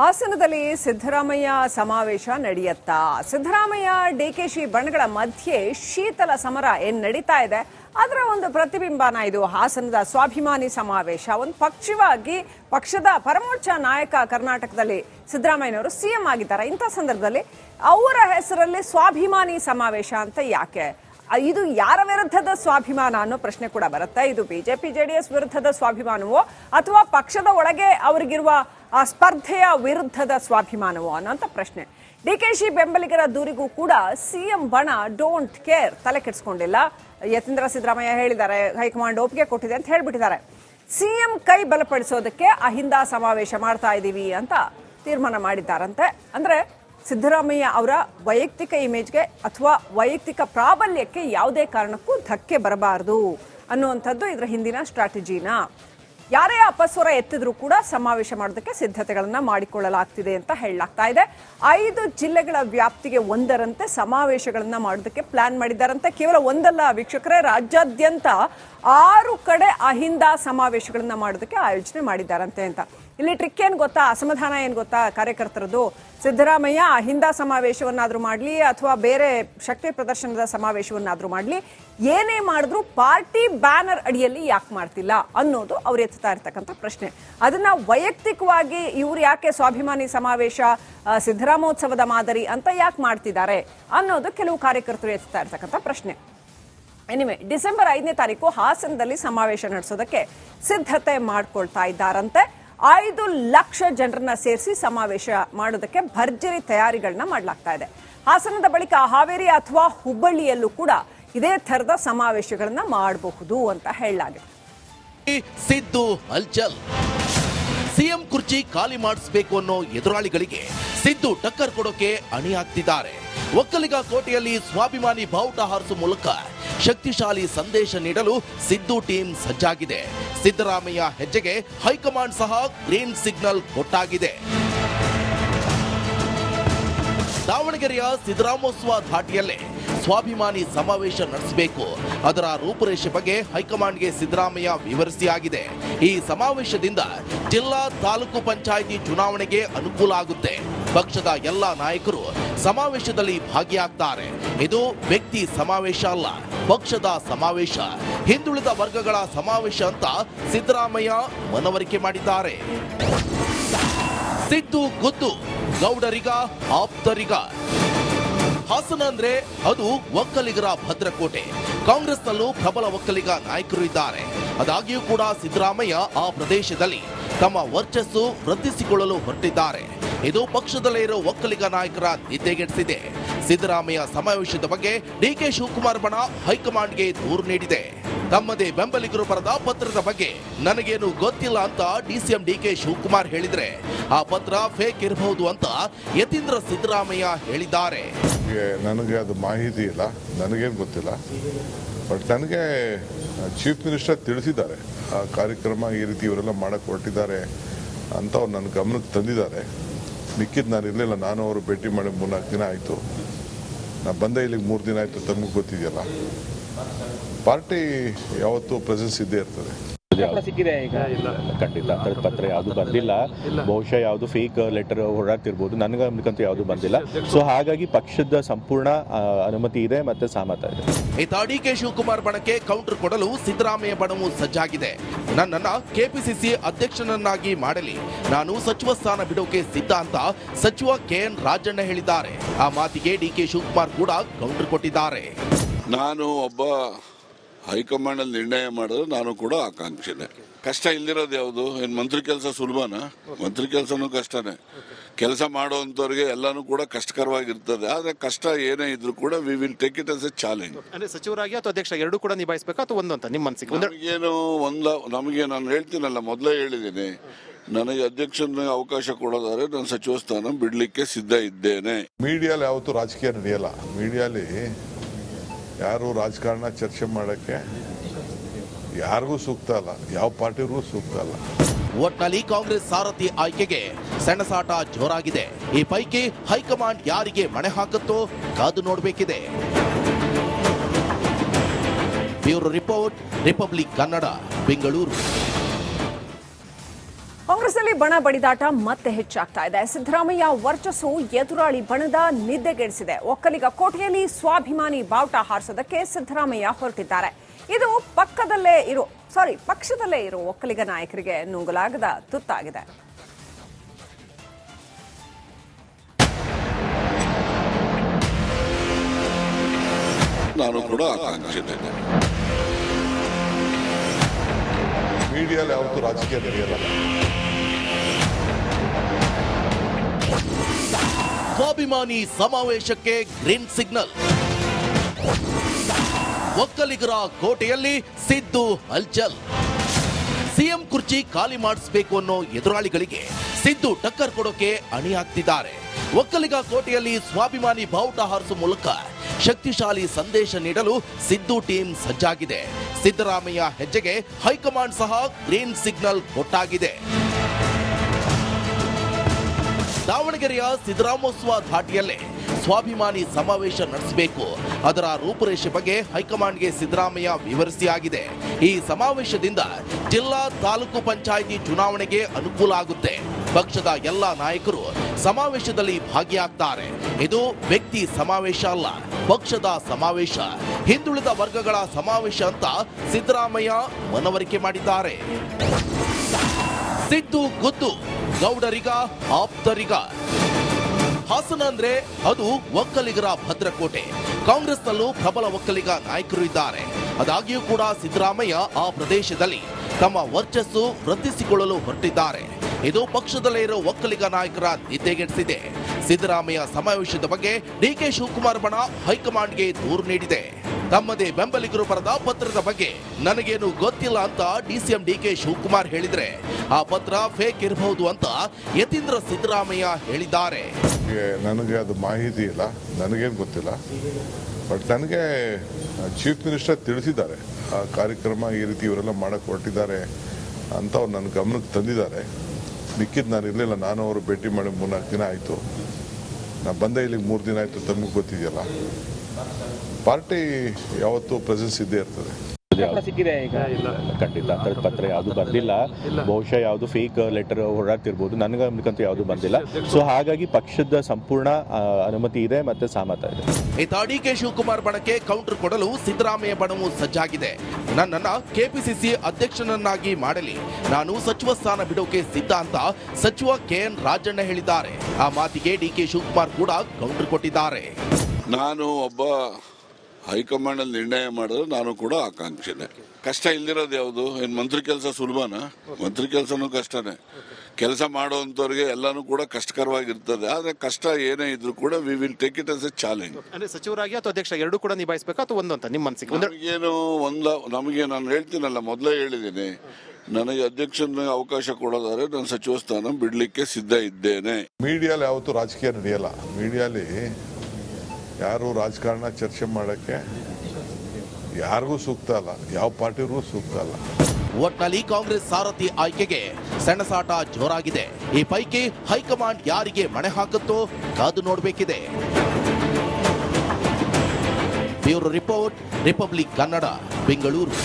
ಹಾಸನದಲ್ಲಿ ಸಿದ್ದರಾಮಯ್ಯ ಸಮಾವೇಶ ನಡೆಯುತ್ತಾ. ಸಿದ್ದರಾಮಯ್ಯ ಡಿಕೆಶಿ ಬಣಗಳ ಮಧ್ಯೆ ಶೀತಲ ಸಮರ ಏನ್ ನಡೀತಾ ಇದೆ? ಅದರ ಒಂದು ಪ್ರತಿಬಿಂಬನ ಇದು ಹಾಸನದ ಸ್ವಾಭಿಮಾನಿ ಸಮಾವೇಶ. ಒಂದು ಪಕ್ಷವಾಗಿ ಪಕ್ಷದ ಪರಮೋಚ್ಚ ನಾಯಕ ಕರ್ನಾಟಕದಲ್ಲಿ ಸಿದ್ದರಾಮಯ್ಯನವರು ಸಿಎಂ ಆಗಿದ್ದಾರೆ. ಇಂಥ ಸಂದರ್ಭದಲ್ಲಿ ಅವರ ಹೆಸರಲ್ಲಿ ಸ್ವಾಭಿಮಾನಿ ಸಮಾವೇಶ ಅಂತ ಯಾಕೆ? ಇದು ಯಾರ ವಿರುದ್ಧದ ಸ್ವಾಭಿಮಾನ ಅನ್ನೋ ಪ್ರಶ್ನೆ ಕೂಡ ಬರುತ್ತೆ? ಇದು ಬಿಜೆಪಿ ಎಸ್ ವಿರುದ್ಧದ ಸ್ವಾಭಿಮಾನವೋ? ಅಥವಾ ಪಕ್ಷದ ಒಳಗೆ ಅವರಿಗಿರುವ, ಆ, ಸ್ಪರ್ಧೆಯ ವಿರುದ್ಧದ ಸ್ವಾಭಿಮಾನವೋ ಅನ್ನೋಂಥ ಪ್ರಶ್ನೆ. ಡಿ ಕೆ ಶಿ ಬೆಂಬಲಿಗರ ದೂರಿಗೂ ಕೂಡ ಸಿಎಂ ಬಣ ಡೋಂಟ್ ಕೇರ್ ತಲೆ ಕೆಡಿಸ್ಕೊಂಡಿಲ್ಲ. ಯತೀಂದ್ರ ಸಿದ್ದರಾಮಯ್ಯ ಹೇಳಿದ್ದಾರೆ, ಹೈಕಮಾಂಡ್ ಒಪ್ಪಿಗೆ ಕೊಟ್ಟಿದೆ ಅಂತ ಹೇಳ್ಬಿಟ್ಟಿದ್ದಾರೆ. ಸಿಎಂ ಕೈ ಬಲಪಡಿಸೋದಕ್ಕೆ ಅಹಿಂದ ಸಮಾವೇಶ ಮಾಡ್ತಾ ಇದ್ದೀವಿ ಅಂತ ತೀರ್ಮಾನ ಮಾಡಿದ್ದಾರಂತೆ. ಅಂದ್ರೆ ಸಿದ್ದರಾಮಯ್ಯ ಅವರ ವೈಯಕ್ತಿಕ ಇಮೇಜ್ಗೆ ಅಥವಾ ವೈಯಕ್ತಿಕ ಪ್ರಾಬಲ್ಯಕ್ಕೆ ಯಾವುದೇ ಕಾರಣಕ್ಕೂ ಧಕ್ಕೆ ಬರಬಾರದು ಅನ್ನುವಂಥದ್ದು ಇದರ ಹಿಂದಿನ ಸ್ಟ್ರಾಟಜಿನ. ಯಾರೇ ಅಪಸ್ವರ ಎತ್ತಿದ್ರೂ ಕೂಡ ಸಮಾವೇಶ ಮಾಡೋದಕ್ಕೆ ಸಿದ್ಧತೆಗಳನ್ನು ಮಾಡಿಕೊಳ್ಳಲಾಗ್ತಿದೆ ಅಂತ ಹೇಳಲಾಗ್ತಾ ಇದೆ. ಐದು ಜಿಲ್ಲೆಗಳ ವ್ಯಾಪ್ತಿಗೆ ಒಂದರಂತೆ ಸಮಾವೇಶಗಳನ್ನು ಮಾಡೋದಕ್ಕೆ ಪ್ಲಾನ್ ಮಾಡಿದ್ದಾರಂತೆ. ಕೇವಲ ಒಂದಲ್ಲ ವೀಕ್ಷಕರೇ, ರಾಜ್ಯಾದ್ಯಂತ ಆರು ಕಡೆ ಅಹಿಂದ ಸಮಾವೇಶಗಳನ್ನು ಮಾಡೋದಕ್ಕೆ ಆಯೋಜನೆ ಮಾಡಿದ್ದಾರಂತೆ ಅಂತ. ಇಲ್ಲಿ ಟ್ರಿಕ್ ಏನು ಗೊತ್ತಾ? ಅಸಮಾಧಾನ ಏನು ಗೊತ್ತಾ ಕಾರ್ಯಕರ್ತರದ್ದು? ಸಿದ್ದರಾಮಯ್ಯ ಅಹಿಂದ ಸಮಾವೇಶವನ್ನಾದರೂ ಮಾಡಲಿ ಅಥವಾ ಬೇರೆ ಶಕ್ತಿ ಪ್ರದರ್ಶನದ ಸಮಾವೇಶವನ್ನಾದರೂ ಮಾಡಲಿ. ಏನೇ ಮಾಡಿದ್ರು ಪಾರ್ಟಿ ಬ್ಯಾನರ್ ಅಡಿಯಲ್ಲಿ ಯಾಕೆ ಮಾಡ್ತಿಲ್ಲ ಅನ್ನೋದು ಅವ್ರು ಎತ್ತುತ್ತಾ ಇರ್ತಕ್ಕಂಥ ಪ್ರಶ್ನೆ. ಅದನ್ನ ವೈಯಕ್ತಿಕವಾಗಿ ಇವ್ರು ಯಾಕೆ ಸ್ವಾಭಿಮಾನಿ ಸಮಾವೇಶ ಸಿದ್ದರಾಮೋತ್ಸವದ ಮಾದರಿ ಅಂತ ಯಾಕೆ ಮಾಡ್ತಿದ್ದಾರೆ ಅನ್ನೋದು ಕೆಲವು ಕಾರ್ಯಕರ್ತರು ಎತ್ತುತ್ತಾ ಇರ್ತಕ್ಕಂಥ ಪ್ರಶ್ನೆ. ಎನಿವೆ ಡಿಸೆಂಬರ್ ಐದನೇ ತಾರೀಕು ಹಾಸನದಲ್ಲಿ ಸಮಾವೇಶ ನಡೆಸೋದಕ್ಕೆ ಸಿದ್ಧತೆ ಮಾಡ್ಕೊಳ್ತಾ ಇದ್ದಾರಂತೆ. ಐದು ಲಕ್ಷ ಜನರನ್ನ ಸೇರಿಸಿ ಸಮಾವೇಶ ಮಾಡೋದಕ್ಕೆ ಭರ್ಜರಿ ತಯಾರಿಗಳನ್ನ ಮಾಡಲಾಗ್ತಾ ಇದೆ. ಹಾಸನದ ಬಳಿಕ ಹಾವೇರಿ ಅಥವಾ ಹುಬ್ಬಳ್ಳಿಯಲ್ಲೂ ಕೂಡ ಇದೇ ಥರದ ಸಮಾವೇಶಗಳನ್ನ ಮಾಡಬಹುದು ಅಂತ ಹೇಳಲಾಗಿದೆ. ಸಿದ್ದು ಹಲ್ಚಲ್ ಸಿಎಂ ಕುರ್ಚಿ ಖಾಲಿ ಮಾಡಿಸಬೇಕು ಅನ್ನೋ ಎದುರಾಳಿಗಳಿಗೆ ಸಿದ್ದು ಟಕ್ಕರ್ ಕೊಡೋಕೆ ಅಣಿಯಾಗ್ತಿದ್ದಾರೆ ಒಕ್ಕಲಿಗ ಕೋಟೆಯಲ್ಲಿ ಸ್ವಾಭಿಮಾನಿ ಬಾವುಟ ಹಾರಿಸುವ ಮೂಲಕ ಶಕ್ತಿಶಾಲಿ ಸಂದೇಶ ನೀಡಲು ಸಿದ್ದು ಟೀಮ್ ಸಜ್ಜಾಗಿದೆ. ಸಿದ್ದರಾಮಯ್ಯ ಹೆಜ್ಜೆಗೆ ಹೈಕಮಾಂಡ್ ಸಹ ಗ್ರೀನ್ ಸಿಗ್ನಲ್ ಕೊಟ್ಟಾಗಿದೆ. ದಾವಣಗೆರೆಯ ಸಿದ್ದರಾಮೋತ್ಸವ ಘಾಟಿಯಲ್ಲೇ ಸ್ವಾಭಿಮಾನಿ ಸಮಾವೇಶ ನಡೆಸಬೇಕು. ಅದರ ರೂಪುರೇಷೆ ಬಗ್ಗೆ ಹೈಕಮಾಂಡ್ಗೆ ಸಿದ್ದರಾಮಯ್ಯ ವಿವರಿಸಿ ಆಗಿದೆ ಈ ಸಮಾವೇಶದಿಂದ ಜಿಲ್ಲಾ ತಾಲೂಕು ಪಂಚಾಯಿತಿ ಚುನಾವಣೆಗೆ ಅನುಕೂಲ ಆಗುತ್ತೆ. ಪಕ್ಷದ ಎಲ್ಲ ನಾಯಕರು ಸಮಾವೇಶದಲ್ಲಿ ಭಾಗಿಯಾಗ್ತಾರೆ. ಇದು ವ್ಯಕ್ತಿ ಸಮಾವೇಶ ಅಲ್ಲ, ಪಕ್ಷದ ಸಮಾವೇಶ. ಹಿಂದುಳಿದ ವರ್ಗಗಳ ಸಮಾವೇಶ ಅಂತ ಸಿದ್ದರಾಮಯ್ಯ ಮನವರಿಕೆ ಮಾಡಿದ್ದಾರೆ. ಸಿದ್ದು ಗುದ್ದು ಗೌಡರಿಗ, ಆಪ್ತರಿಗ. ಹಾಸನ ಅಂದ್ರೆ ಅದು ಒಕ್ಕಲಿಗರ ಭದ್ರಕೋಟೆ. ಕಾಂಗ್ರೆಸ್ನಲ್ಲೂ ಪ್ರಬಲ ಒಕ್ಕಲಿಗ ನಾಯಕರು ಇದ್ದಾರೆ. ಅದಾಗಿಯೂ ಕೂಡ ಸಿದ್ದರಾಮಯ್ಯ ಆ ಪ್ರದೇಶದಲ್ಲಿ ತಮ್ಮ ವರ್ಚಸ್ಸು ವೃದ್ಧಿಸಿಕೊಳ್ಳಲು ಹೊರಟಿದ್ದಾರೆ. ಇದು ಪಕ್ಷದಲ್ಲೇ ಇರುವ ಒಕ್ಕಲಿಗ ನಾಯಕರ ನಿದ್ದೆಗೆಡಿಸಿದೆ. ಸಿದ್ದರಾಮಯ್ಯ ಸಮಾವೇಶದ ಬಗ್ಗೆ ಡಿಕೆ ಶಿವಕುಮಾರ್ ಬಣ ಹೈಕಮಾಂಡ್ಗೆ ದೂರು ನೀಡಿದೆ. ತಮ್ಮದೇ ಬೆಂಬಲಿಗರು ಬರೆದ ಪತ್ರದ ಬಗ್ಗೆ ನನಗೇನು ಗೊತ್ತಿಲ್ಲ ಅಂತ ಡಿಸಿಎಂ ಡಿಕೆ ಶಿವಕುಮಾರ್ ಹೇಳಿದ್ರೆ, ಆ ಪತ್ರ ಫೇಕ್ ಇರಬಹುದು ಅಂತ ಯತೀಂದ್ರ ಸಿದ್ದರಾಮಯ್ಯ ಹೇಳಿದ್ದಾರೆ. ನನಗೆ ಅದು ಮಾಹಿತಿ ಇಲ್ಲ, ನನಗೇನು ಗೊತ್ತಿಲ್ಲ. ಬಟ್ ನನಗೆ ಚೀಫ್ ಮಿನಿಸ್ಟರ್ ತಿಳಿಸಿದ್ದಾರೆ, ಆ ಕಾರ್ಯಕ್ರಮ ಈ ರೀತಿ ಇವರೆಲ್ಲ ಮಾಡಕ್ಕೆ ಹೊರಟಿದ್ದಾರೆ ಅಂತ ಅವ್ರು ನನ್ನ ಗಮನಕ್ಕೆ ತಂದಿದ್ದಾರೆ. ಮಿಕ್ಕಿದ್ದು ನಾನು ಇರಲಿಲ್ಲ, ನಾನು ಅವರು ಭೇಟಿ ಮಾಡಿ ಮೂರ್ನಾಲ್ಕು ದಿನ ಆಯಿತು. ನಾನು ಬಂದೆ ಇಲ್ಲಿಗೆ ಮೂರು ದಿನ ಆಯಿತು ತಮಗೂ ಗೊತ್ತಿದೆಯಲ್ಲ. ಪಾರ್ಟಿ ಯಾವತ್ತು ಪ್ರೆಸೆನ್ಸ್ ಇದ್ದೇ ಇರ್ತದೆ. ಸಿಕ್ಕಿದೆ ಈಗ ಖಂಡಿತ. ಪತ್ರ ಯಾವುದು ಬಂದಿಲ್ಲ. ಬಹುಶಃ ಯಾವುದು ಫೇಕ್ ಲೆಟರ್ ಹೊರಡ್ತಿರ್ಬೋದು ನನಗೆ ಗಮನಕ್ಕಂತೂ ಯಾವುದು ಬಂದಿಲ್ಲ. ಸೊ ಹಾಗಾಗಿ ಪಕ್ಷದ ಸಂಪೂರ್ಣ ಅನುಮತಿ ಇದೆ ಮತ್ತೆ ಸಹಮತ ಇದೆ. ನೇತಾ ಡಿ ಕೆ ಶಿವಕುಮಾರ್ ಬಣಕ್ಕೆ ಕೌಂಟರ್ ಕೊಡಲು ಸಿದ್ದರಾಮಯ್ಯ ಬಣವು ಸಜ್ಜಾಗಿದೆ. ನನ್ನನ್ನ ಕೆಪಿಸಿಸಿ ಅಧ್ಯಕ್ಷನನ್ನಾಗಿ ಮಾಡಲಿ. ನಾನು ಸಚಿವ ಸ್ಥಾನ ಬಿಡೋಕೆ ಸಿದ್ಧ ಅಂತ ಸಚಿವ ಕೆಎನ್ ರಾಜಣ್ಣ ಹೇಳಿದ್ದಾರೆ. ಆ ಮಾತಿಗೆ ಡಿ ಕೆ ಶಿವಕುಮಾರ್ ಕೂಡ ಕೌಂಟರ್ ಕೊಟ್ಟಿದ್ದಾರೆ. ನಾನು ಒಬ್ಬ ಹೈಕಮಾಂಡಲ್ಲಿ ನಿರ್ಣಯ ಮಾಡಿದ್ರೆ ನಾನು ಕೂಡ ಆಕಾಂಕ್ಷಿನೇ. ಕಷ್ಟ ಇಲ್ದಿರೋದು ಯಾವುದು? ಏನು ಮಂತ್ರಿ ಕೆಲಸ ಸುಲಭನಾ? ಮಂತ್ರಿ ಕೆಲಸನೂ ಕಷ್ಟನೇ. ಕೆಲಸ ಮಾಡುವಂಥವ್ರಿಗೆ ಎಲ್ಲನೂ ಕೂಡ ಕಷ್ಟಕರವಾಗಿರ್ತದೆ. ಆದರೆ ಕಷ್ಟ ಏನೇ ಇದ್ರೂ ಕೂಡ we will take it as a challenge ಅಂದ್ರೆ ಸಚಿವರಾಗಿ ಅಥವಾ ಅಧ್ಯಕ್ಷ ಎರಡು ಕೂಡ ನಿಭಾಯಿಸಬೇಕು ಅಥವಾ ಒಂದು ಅಂತ ನಿಮ್ಮ ಮನಸ್ಸಿಗೆ? ಒಂದು ನಮಗೇನು ಒಂದ ನಮಗೆ ನಾನು ಹೇಳ್ತೀನಲ್ಲ ಮೊದಲೇ ಹೇಳಿದ್ದೀನಿ. ನನಗೆ ಅಧ್ಯಕ್ಷನ ಅವಕಾಶ ಕೊಡೋದಾದ್ರೆ ನಾನು ಸಚಿವ ಸ್ಥಾನ ಬಿಡಲಿಕ್ಕೆ ಸಿದ್ಧ ಇದ್ದೇನೆ. ಮೀಡಿಯಾಲಿ ಯಾವತ್ತೂ ರಾಜಕೀಯ ನಡೆಯಲ್ಲ. ಮೀಡಿಯಲ್ಲಿ ಯಾರು ರಾಜಕಾರಣ ಚರ್ಚೆ ಮಾಡೋಕ್ಕೆ? ಯಾರಿಗೂ ಸೂಕ್ತ ಅಲ್ಲ. ಯಾವ ಪಾರ್ಟಿಗೂ ಸೂಕ್ತ ಅಲ್ಲ. ಒಟ್ನಲ್ಲಿ ಕಾಂಗ್ರೆಸ್ ಸಾರಥಿ ಆಯ್ಕೆಗೆ ಸೆಣಸಾಟ ಜೋರಾಗಿದೆ. ಈ ಪೈಕಿ ಹೈಕಮಾಂಡ್ ಯಾರಿಗೆ ಮಣೆ ಹಾಕುತ್ತೋ ಕಾದು ನೋಡಬೇಕಿದೆ. Bureau report, Republic Kannada, Bengaluru. Congress ಕಾಂಗ್ರೆಸ್ನಲ್ಲಿ ಬಣ ಬಡಿದಾಟ ಮತ್ತೆ ಹೆಚ್ಚಾಗ್ತಾ ಇದೆ. ಸಿದ್ದರಾಮಯ್ಯ ವರ್ಚಸ್ಸು, ಎದುರಾಳಿ ಬಣದ ನಿದ್ದೆಗೆಡಿಸಿದೆ. ಒಕ್ಕಲಿಗ ಕೋಟೆಯಲ್ಲಿ ಸ್ವಾಭಿಮಾನಿ ಬಾವುಟ ಹಾರಿಸೋದಕ್ಕೆ ಸಿದ್ದರಾಮಯ್ಯ ಹೊರಟಿದ್ದಾರೆ. ಇದು ಪಕ್ಕದಲ್ಲೇ ಇರೋ ಸಾರಿ ಪಕ್ಷದಲ್ಲೇ ಇರೋ ಒಕ್ಕಲಿಗ ನಾಯಕರಿಗೆ ನುಂಗಲಾಗದ ತುತ್ತಾಗಿದೆ. ನಾನು ಕೂಡ ಮೀಡಿಯಲ್ಲಿ ಯಾವತ್ತೂ ರಾಜಕೀಯ ನಡೆಯಲ್ಲ. ಸ್ವಾಭಿಮಾನಿ ಸಮಾವೇಶಕ್ಕೆ ಗ್ರೀನ್ ಸಿಗ್ನಲ್. ಒಕ್ಕಲಿಗರ ಕೋಟೆಯಲ್ಲಿ ಸಿದ್ದು ಹಲ್ಚಲ್. ಸಿಎಂ ಕುರ್ಚಿ ಖಾಲಿ ಮಾಡಿಸಬೇಕು ಅನ್ನೋ ಎದುರಾಳಿಗಳಿಗೆ ಸಿದ್ದು ಟಕ್ಕರ್ ಕೊಡೋಕೆ ಅಣಿಯಾಗ್ತಿದ್ದಾರೆ ಒಕ್ಕಲಿಗ ಕೋಟೆಯಲ್ಲಿ ಸ್ವಾಭಿಮಾನಿ ಬಾವುಟ ಹಾರಿಸುವ ಮೂಲಕ ಶಕ್ತಿಶಾಲಿ ಸಂದೇಶ ನೀಡಲು ಸಿದ್ದು ಟೀಮ್ ಸಜ್ಜಾಗಿದೆ. ಸಿದ್ದರಾಮಯ್ಯ ಹೆಜ್ಜೆಗೆ ಹೈಕಮಾಂಡ್ ಸಹ ಗ್ರೀನ್ ಸಿಗ್ನಲ್ ಕೊಟ್ಟಾಗಿದೆ. ದಾವಣಗೆರೆಯ ಸಿದ್ದರಾಮೋತ್ಸವ ಘಾಟಿಯಲ್ಲೇ ಸ್ವಾಭಿಮಾನಿ ಸಮಾವೇಶ ನಡೆಸಬೇಕು. ಅದರ ರೂಪುರೇಷೆ ಬಗ್ಗೆ ಹೈಕಮಾಂಡ್ಗೆ ಸಿದ್ದರಾಮಯ್ಯ ವಿವರಿಸಿ ಆಗಿದೆ ಈ ಸಮಾವೇಶದಿಂದ ಜಿಲ್ಲಾ ತಾಲೂಕು ಪಂಚಾಯಿತಿ ಚುನಾವಣೆಗೆ ಅನುಕೂಲ ಆಗುತ್ತೆ. ಪಕ್ಷದ ಎಲ್ಲ ನಾಯಕರು ಸಮಾವೇಶದಲ್ಲಿ ಭಾಗಿಯಾಗ್ತಾರೆ. ಇದು ವ್ಯಕ್ತಿ ಸಮಾವೇಶ ಅಲ್ಲ, ಪಕ್ಷದ ಸಮಾವೇಶ. ಹಿಂದುಳಿದ ವರ್ಗಗಳ ಸಮಾವೇಶ ಅಂತ ಸಿದ್ದರಾಮಯ್ಯ ಮನವರಿಕೆ ಮಾಡಿದ್ದಾರೆ. ಸಿದ್ದು ಗುದ್ದು ಗೌಡರಿಗ, ಆಪ್ತರಿಗ. ಹಾಸನ ಅಂದ್ರೆ ಅದು ಒಕ್ಕಲಿಗರ ಭದ್ರಕೋಟೆ. ಕಾಂಗ್ರೆಸ್ನಲ್ಲೂ ಪ್ರಬಲ ಒಕ್ಕಲಿಗ ನಾಯಕರು ಇದ್ದಾರೆ. ಅದಾಗಿಯೂ ಕೂಡ ಸಿದ್ದರಾಮಯ್ಯ ಆ ಪ್ರದೇಶದಲ್ಲಿ ತಮ್ಮ ವರ್ಚಸ್ಸು ವೃದ್ಧಿಸಿಕೊಳ್ಳಲು ಹೊರಟಿದ್ದಾರೆ. ಇದು ಪಕ್ಷದಲ್ಲೇ ಇರೋ ಒಕ್ಕಲಿಗ ನಾಯಕರ ನಿದ್ದೆಗೆಡಿಸಿದೆ. ಸಿದ್ದರಾಮಯ್ಯ ಸಮಾವೇಶದ ಬಗ್ಗೆ ಡಿಕೆ ಶಿವಕುಮಾರ್ ಬಣ ಹೈಕಮಾಂಡ್ಗೆ ದೂರು ನೀಡಿದೆ. ತಮ್ಮದೇ ಬೆಂಬಲಿಗರು ಬರೆದ ಪತ್ರದ ಬಗ್ಗೆ ನನಗೇನು ಗೊತ್ತಿಲ್ಲ ಅಂತ ಡಿಸಿಎಂ ಡಿಕೆ ಶಿವಕುಮಾರ್ ಹೇಳಿದ್ರೆ ಆ ಪತ್ರ ಫೇಕ್ ಇರಬಹುದು ಅಂತ ಯತೀಂದ್ರ ಸಿದ್ದರಾಮಯ್ಯ ಹೇಳಿದ್ದಾರೆ. ನನಗೆ- ಅದು ಮಾಹಿತಿ ಇಲ್ಲ. ನನಗೇನು ಗೊತ್ತಿಲ್ಲ. ಬಟ್ ನನಗೆ ಚೀಫ್ ಮಿನಿಸ್ಟರ್ ತಿಳಿಸಿದ್ದಾರೆ. ಆ ಕಾರ್ಯಕ್ರಮ ಈ ರೀತಿ ಇವರೆಲ್ಲ ಮಾಡಕ್ಕೆ ಹೊರಟಿದ್ದಾರೆ ಅಂತ ಅವ್ರು ನನ್ನ ಗಮನಕ್ಕೆ ತಂದಿದ್ದಾರೆ. ಮಿಕ್ಕಿದ್ದು ನಾನು ಇರಲಿಲ್ಲ. ನಾನು ಅವರು ಭೇಟಿ ಮಾಡಿ ಮೂರ್ನಾಲ್ಕು ದಿನ ಆಯಿತು. ನಾನು ಬಂದೆ ಇಲ್ಲಿಗೆ ಮೂರು ದಿನ ಆಯಿತು. ತಮಗೆ ಗೊತ್ತಿದೆಯಲ್ಲ. ಪಾರ್ಟಿ ಯಾವತ್ತೂ ಪ್ರೆಸೆನ್ಸ್ ಇದ್ದೇ ಇರ್ತದೆ. ಖಂಡಿತ. ಆ ಥರದ ಪತ್ರ ಯಾವುದು ಬಂದಿಲ್ಲ. ಬಹುಶಃ ಯಾವುದು ಫೇಕ್ ಲೆಟರ್ ಹೊರಡ್ತಿರ್ಬೋದು ನನಗೆ ಗಮನಕ್ಕಂತೂ ಯಾವುದು ಬಂದಿಲ್ಲ. ಸೊ ಹಾಗಾಗಿ ಪಕ್ಷದ ಸಂಪೂರ್ಣ ಅನುಮತಿ ಇದೆ ಮತ್ತೆ ಸಹಮತ ಇದೆ. ಇತ್ತ ಡಿಕೆ ಶಿವಕುಮಾರ್ ಬಣಕ್ಕೆ ಕೌಂಟರ್ ಕೊಡಲು ಸಿದ್ದರಾಮಯ್ಯ ಬಣವು ಸಜ್ಜಾಗಿದೆ. ನನ್ನನ್ನ ಕೆಪಿಸಿಸಿ ಅಧ್ಯಕ್ಷನನ್ನಾಗಿ ಮಾಡಲಿ. ನಾನು ಸಚಿವ ಸ್ಥಾನ ಬಿಡೋಕೆ ಸಿದ್ಧ ಅಂತ ಸಚಿವ ಕೆಎನ್ ರಾಜಣ್ಣ ಹೇಳಿದ್ದಾರೆ. ಆ ಮಾತಿಗೆ ಡಿಕೆ ಶಿವಕುಮಾರ್ ಕೂಡ ಕೌಂಟರ್ ಕೊಟ್ಟಿದ್ದಾರೆ. ನಾನು ಒಬ್ಬ ಹೈಕಮಾಂಡ್ ಅಲ್ಲಿ ನಿರ್ಣಯ ಮಾಡಿದ್ರೆ ನಾನು ಕೂಡ ಆಕಾಂಕ್ಷೆನೆ. ಕಷ್ಟ ಇಲ್ದಿರೋದು ಯಾವುದು? ಏನ್ ಮಂತ್ರಿ ಕೆಲಸ ಸುಲಭನಾ? ಮಂತ್ರಿ ಕೆಲಸನೂ ಕಷ್ಟನೇ. ಕೆಲಸ ಮಾಡುವಂತವ್ರಿಗೆ ಎಲ್ಲಾನು ಕೂಡ ಕಷ್ಟಕರವಾಗಿರ್ತದೆ. ಆದ್ರೆ ಕಷ್ಟ ಏನೇ ಇದ್ರೂ ಕೂಡ we will take it as a challenge ಅಂದ್ರೆ ಸಚಿವರಾಗಿ ಅಥವಾ ಅಧ್ಯಕ್ಷ ಎರಡೂ ಕೂಡ ನಿಭಾಯಿಸಬೇಕು ಅಥವಾ ಒಂದು ಅಂತ ನಿಮ್ಮ ಮನಸ್ಸಿಗೆ? ಏನು ಒಂದ್ ನಮಗೆ ನಾನು ಹೇಳ್ತೀನಲ್ಲ ಮೊದಲೇ ಹೇಳಿದ್ದೀನಿ. ನನಗೆ ಅಧ್ಯಕ್ಷನ ಅವಕಾಶ ಕೊಡೋದಾದ್ರೆ ನಾನು ಸಚಿವ ಸ್ಥಾನ ಬಿಡ್ಲಿಕ್ಕೆ ಸಿದ್ಧ ಇದ್ದೇನೆ. ಮೀಡಿಯಾಲಿ ಯಾವತ್ತೂ ರಾಜಕೀಯ ನಡೆಯಲ್ಲ. ಮೀಡಿಯಲ್ಲಿ ಯಾರು ರಾಜಕಾರಣ ಚರ್ಚೆ ಮಾಡೋಕ್ಕೆ ಯಾರಿಗೂ ಸೂಕ್ತ ಅಲ್ಲ. ಯಾವ ಪಾರ್ಟಿಗೂ ಸೂಕ್ತ ಅಲ್ಲ. ಒಟ್ನಲ್ಲಿ ಕಾಂಗ್ರೆಸ್ ಸಾರಥಿ ಆಯ್ಕೆಗೆ ಸೆಣಸಾಟ ಜೋರಾಗಿದೆ. ಈ ಪೈಕಿ ಹೈಕಮಾಂಡ್ ಯಾರಿಗೆ ಮಣೆ ಹಾಕುತ್ತೋ ಕಾದು ನೋಡಬೇಕಿದೆ. Bureau report, Republic Kannada, Bengaluru.